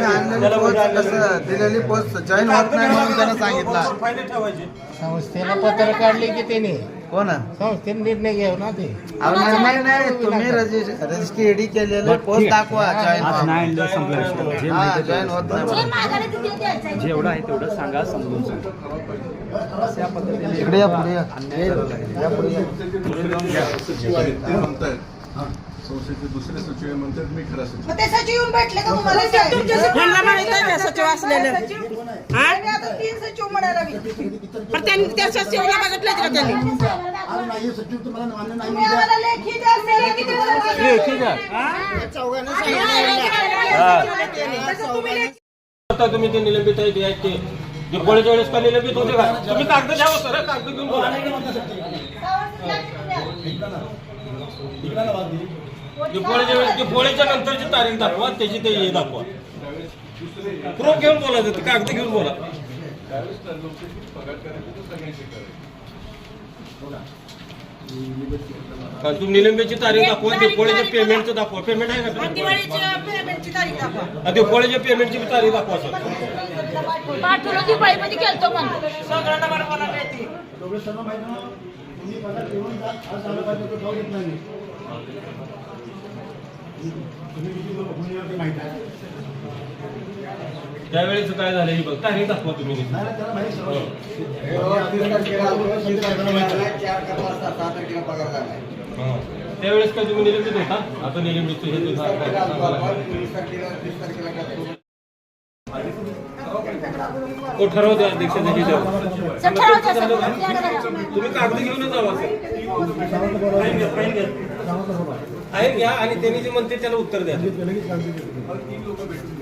Post कसं दिलेली post join होत नाही म्हणून त्यानं सांगितलं. संस्थेनं पत्र काढले की त्याने? कोण? संस्थेने निर्णय घेऊ ना ते अहो, नाही नाही नाही तुम्ही रजिस्ट्री एडी केलेलं पोस्ट दाखवा जॉईन आज नाही आणलं संपला विषय. जे हा माहिती जॉईन होत नाही म्हणून. जेवढं आहे तेवढं सांगा समजून सांगा. अशा पद्धतीने इकडे या पुढे या. या पुढे या. सचिव आहेत ते म्हणतायत संस्थेचे दुसरे सचिव म्हणतात मी खरा सचिव. मग ते सचिव येऊन भेटले का तुम्हाला ह्यांना माहीत आहे का सचिव असलेलं. हा? आणि आता तीन सचिव म्हणायला लागले. पण त्यांनी त्या सचिवला बघितलं का त्यांनी? तुम्ही आम्हाला लेखी द्या लेखी द्या. तसं तुम्ही लेखी आता तुम्ही ते निलंबित आहे ते आहेत ते. वेळेस का निलंबित होते का? तुम्ही कागद द्यावं सर कागद घेऊन बोला. दिपोळीच्या वेळेस दिपोळीच्या नंतरची तारीख दाखवा त्याची ते हे दाखवा. प्रूफ घेऊन बोला ते कागद घेऊन बोला. कारण तुम्ही निलंबीची तारीख दाखवा दिपोळीच्या पेमेंटचं दाखवा. पेमेंट आहे का दिवाळीच्या पेमेंटची तारीख दाखवा. हा, दिपोळीच्या पेमेंटची तारीख दाखवा सर. पाठवलं दिवाळीमध्ये गेलतो माहिती. त्यावेळेस काय झालं? हे बघ तारीख दाखवा तुम्ही. हो. हा. त्यावेळेस काय तुम्ही निलंबित होता? आता निलंबित हे ते ठरवते अध्यक्ष तुम्ही कागद घेऊनच जावा आहे घ्या, आणि त्यांनी जे म्हणते त्याला उत्तर द्या. तीन लोक भेटून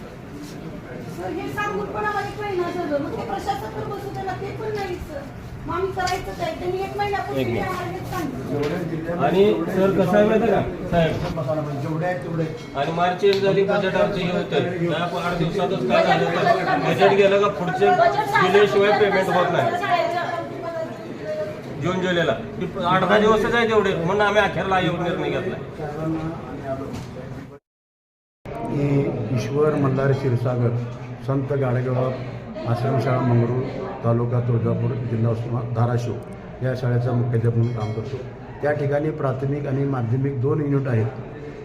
सर, हे सांगून पण आम्हाला एक महिना झालं मग ते प्रशासक पण बसू त्याला ते पण नाही सर. आणि सर कसं आहे माहिती का? साहेब. आणि मार्च एक झाली बजेट आमचं हे होतं. आठ दिवसातच काय झालं बजेट गेलं का पुढचे जुलैशिवाय पेमेंट होत नाही. जून जुलैला. आठ दहा दिवसच आहे तेवढे. म्हणून आम्ही अखेरला येऊन निर्णय घेतला. मी ईश्वर मल्हार क्षीरसागर संत गाडेगाव आश्रमशाळा मंगरूळ तालुका तुळजापूर जिल्हा उस्मा धाराशिव या शाळेचा मुख्याध्यापक म्हणून काम करतो. त्या ठिकाणी प्राथमिक आणि माध्यमिक दोन युनिट आहेत.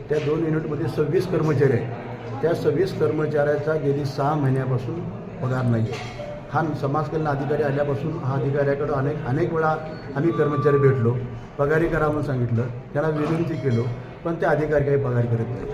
त्या दोन युनिटमध्ये सव्वीस कर्मचारी आहेत. त्या सव्वीस कर्मचाऱ्याचा गेली सहा महिन्यापासून पगार नाही आहे हा समाज कल्याण अधिकारी आल्यापासून हा अधिकाऱ्याकडं अनेक अनेक वेळा आम्ही कर्मचारी भेटलो पगारी करा म्हणून सांगितलं त्याला विनंती केलो पण त्या अधिकारी काही पगारी करत नाही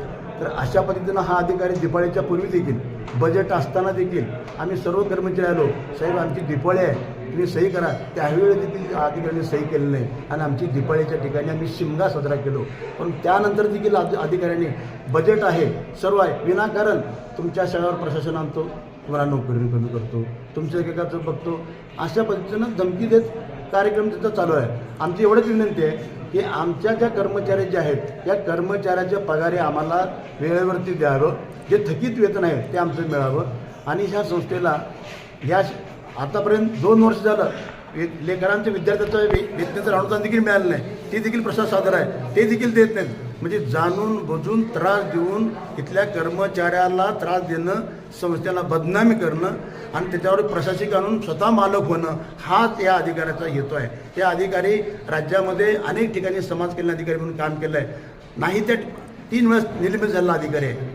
तर अशा पद्धतीनं हा अधिकारी दिपाळीच्या पूर्वी देखील बजेट असताना देखील आम्ही सर्व कर्मचारी आलो. साहेब आमची दिपाळी आहे. तुम्ही सही करा. त्यावेळी देखील अधिकाऱ्यांनी सही केली नाही. आणि आमची दिपाळीच्या ठिकाणी आम्ही शिमगा साजरा केलो. पण त्यानंतर देखील अधिकाऱ्यांनी बजेट आहे. सर्व आहे. विनाकारण तुमच्या शाळेवर प्रशासन आणतो. तुम्हाला नोकरी कमी करतो. तुमच्या एकेकाचं बघतो. अशा पद्धतीनं धमकी देत कार्यक्रम तिथं चालू आहे. आमची एवढंच विनंती आहे की आमच्या ज्या कर्मचारी जे आहेत या कर्मचाऱ्याच्या पगारी आम्हाला वेळेवरती द्यावं. जे थकीत वेतन आहे ते आमचं मिळावं. आणि ह्या संस्थेला ह्या आतापर्यंत दोन वर्ष झालं लेकरांच्या विद्यार्थ्याचं वे- वेतनाचं अनुदान देखील मिळालं नाही. ते देखील प्रसाद सादर आहे. ते देखील देत नाहीत. म्हणजे जाणून बुजून त्रास देऊन इथल्या कर्मचाऱ्याला त्रास देणं संस्थेला बदनामी करणं आणि त्याच्यावर प्रशासक आणून स्वतः मालक होणं हाच या अधिकाऱ्याचा हेतू आहे. त्या अधिकारी राज्यामध्ये अनेक ठिकाणी समाज कल्याण अधिकारी म्हणून काम केलं आहे नाही ते तीन वेळेस निलंबित झालेला अधिकारी आहे.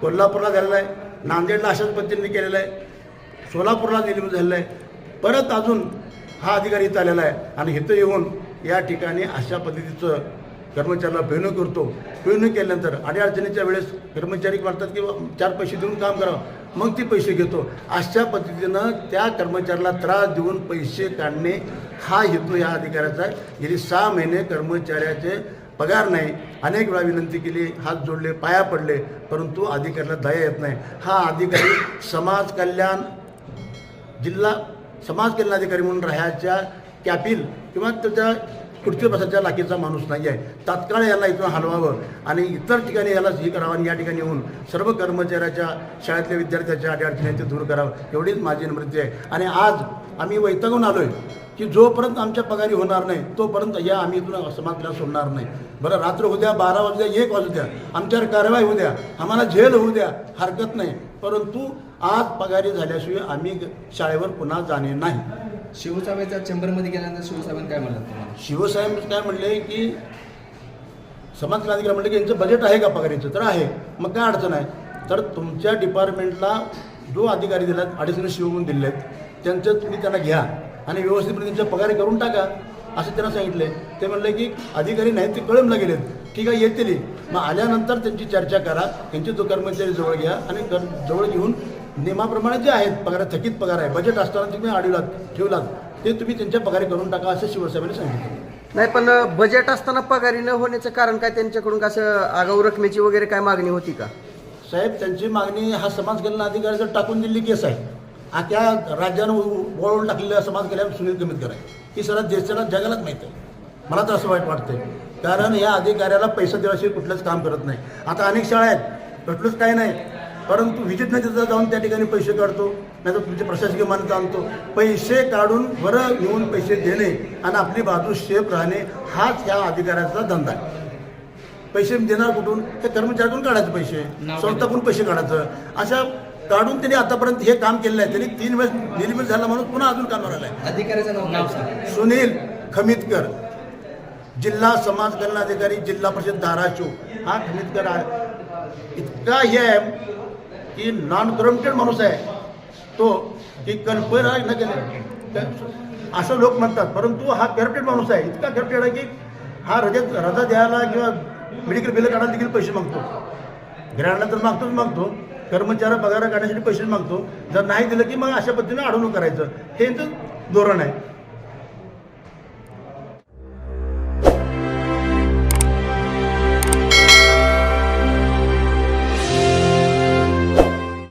कोल्हापूरला झालेला आहे नांदेडला अशाच पद्धतीने केलेलं आहे सोलापूरला निलंबित झालेलं आहे. परत अजून हा अधिकारी इथं आलेला आहे. आणि इथं येऊन या ठिकाणी अशा पद्धतीचं कर्मचाऱ्याला पेवणं करतो. पेवणं केल्यानंतर अडीअडचणीच्या वेळेस कर्मचारी म्हणतात की चार पैसे देऊन काम करावं मग ते पैसे घेतो. अशा पद्धतीनं त्या कर्मचाऱ्याला त्रास देऊन पैसे काढणे हा हेतू या अधिकाऱ्याचा आहे. गेली सहा महिने कर्मचाऱ्याचे पगार नाही. अनेक वेळा विनंती केली हात जोडले पाया पडले परंतु अधिकाऱ्याला दया येत नाही. हा अधिकारी समाज कल्याण जिल्हा समाज कल्याण अधिकारी म्हणून राहायच्या कॅपिल किंवा त्याच्या पुढच्या बसाच्या लाकीचा माणूस नाही आहे तात्काळ याला इथून हलवावं आणि इतर ठिकाणी याला हे करावं आणि या ठिकाणी येऊन सर्व कर्मचाऱ्याच्या शाळेतल्या विद्यार्थ्याच्या अडीअडचणी ते दूर करावं एवढीच माझी विनंती आहे. आणि आज आम्ही वैतागून आलो आहे की जोपर्यंत आमच्या पगारी होणार नाही तोपर्यंत या आम्ही इथून समाजला सोडणार नाही. बरं रात्र होऊ द्या बारा वाजू द्या एक वाजू द्या आमच्यावर कारवाई होऊ द्या आम्हाला झेल होऊ द्या हरकत नाही. परंतु आज पगारी झाल्याशिवाय आम्ही ग- शाळेवर पुन्हा जाणे नाही. शिवसाहेबांच्या चेंबरमध्ये गेल्यानंतर शिवसाहेबांनी काय म्हणलं तुम्हाला? शिवसाहेब काय म्हणले की समाज क्रांतिकारी म्हणले की यांचं बजेट आहे का पगारीचं? तर आहे. मग काय अडचण आहे? तर तुमच्या डिपार्टमेंटला जो अधिकारी दिलात म्हणून दिले आहेत त्यांचं तुम्ही त्यांना घ्या आणि व्यवस्थितपणे त्यांच्या पगारी करून टाका असं त्यांना सांगितले. ते म्हणले की अधिकारी नाही ते कळमला गेलेत. ठीक आहे येतील. मग आल्यानंतर त्यांची चर्चा करा त्यांची तो कर्मचारी जवळ घ्या आणि जवळ घेऊन नियमाप्रमाणे जे आहेत पगार थकीत पगार आहे बजेट असताना तुम्ही अडवलात ठेवलात ते तुम्ही त्यांच्या पगारी करून टाका असं शिवसाहेबांनी सांगितलं. नाही पण बजेट असताना पगारी न होण्याचं कारण काय? त्यांच्याकडून कसं आगाऊ रकमेची वगैरे काय मागणी होती का? साहेब त्यांची मागणी हा समाज कल्याण अधिकाऱ्याचं टाकून दिलेली केस आहे अख्या राज्यानं वळवून टाकलेलं समाज कल्याण सुनील कमितकर आहे. ही सगळ्या देशाला जगालाच माहीत आहे. मला तर असं वाईट वाटतंय. कारण या अधिकाऱ्याला पैसा दिल्याशिवाय कुठलंच काम करत नाही. आता अनेक शाळा आहेत. कुठलंच काय नाही. परंतु व्हिजिट नाही तिथं जाऊन त्या ठिकाणी पैसे काढतो नाही तर तुमचे प्रशासकीय मान्यता आणतो पैसे काढून बरं येऊन पैसे देणे आणि आपली बाजू शेप राहणे हाच या अधिकाऱ्याचा धंदा आहे. पैसे देणार कुठून? ते कर्मचाऱ्याकडून काढायचे पैसे. स्वतःकडून पैसे काढायचं. अशा काढून त्यांनी आतापर्यंत हे काम केलेलं आहे. त्यांनी तीन वेळेस निलंबित झाला म्हणून पुन्हा अजून कामावर आलाय अधिकाऱ्याचं सुनील खमितकर जिल्हा समाज कल्याण अधिकारी जिल्हा परिषद धाराशिव. हा खमितकर आहे. इतका हे आहे. की नॉन करप्टेड माणूस आहे. तो की कल्पना न केले. असं लोक म्हणतात. परंतु हा करप्टेड माणूस आहे. इतका करप्टेड आहे की हा रजा रजा द्यायला किंवा मेडिकल बिल काढायला देखील पैसे मागतो. ग्रँडला तर मागतोच मागतो. कर्मचारी पगार काढण्यासाठी पैसे मागतो. जर नाही दिलं की मग अशा पद्धतीने अडवणूक करायचं. हे धोरण आहे.